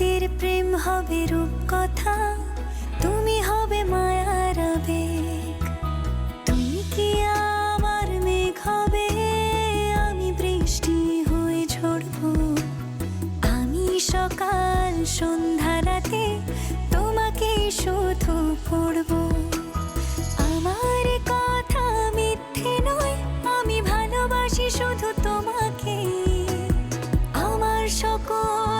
আমাদের প্রেম হবে রূপ কথা তুমি হবে মায়ার আবেগ। তুমি কি আমার মেঘ হবে? আমি বৃষ্টি হয়ে ঝরবো। আমি সকাল সন্ধ্যা রাতে তোমাকে শুধু পড়ব। আমার কথা মিথ্যে নয়, আমি ভালোবাসি শুধু তোমাকে। আমার সকল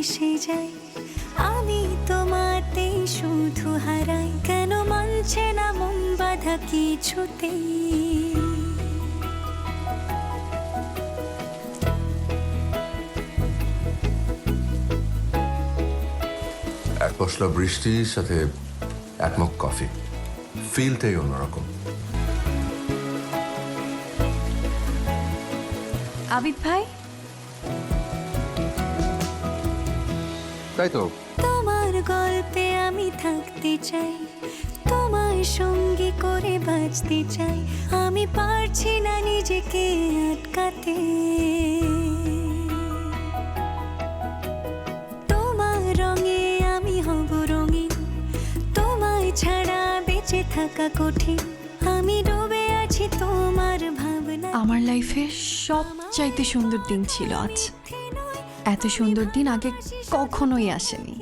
ভেসে যাই। আমি তোমাতেই শুধু হারাই কেন মানছে না মন বাধা কিছুতেই? এক পশলা বৃষ্টির সাথে এক মগ কফি। ফিলটাই অন্যরকম। আবিদ ভাই? তাই তো? তোমার গল্পে আমি থাকতে চাই তোমার সঙ্গী করে বাঁচতে চাই। আমি পারছি না নিজেকে আটকাতে। তোমার রঙে আমি হব রঙিন তোমায় ছাড়া বেঁচে থাকা কঠিন। আমি ডুবে আছি তোমার ভাবনা। আমার লাইফে সব চাইতে সুন্দর দিন ছিল আজ। এত সুন্দর দিন আগে কখনোই আসেনি।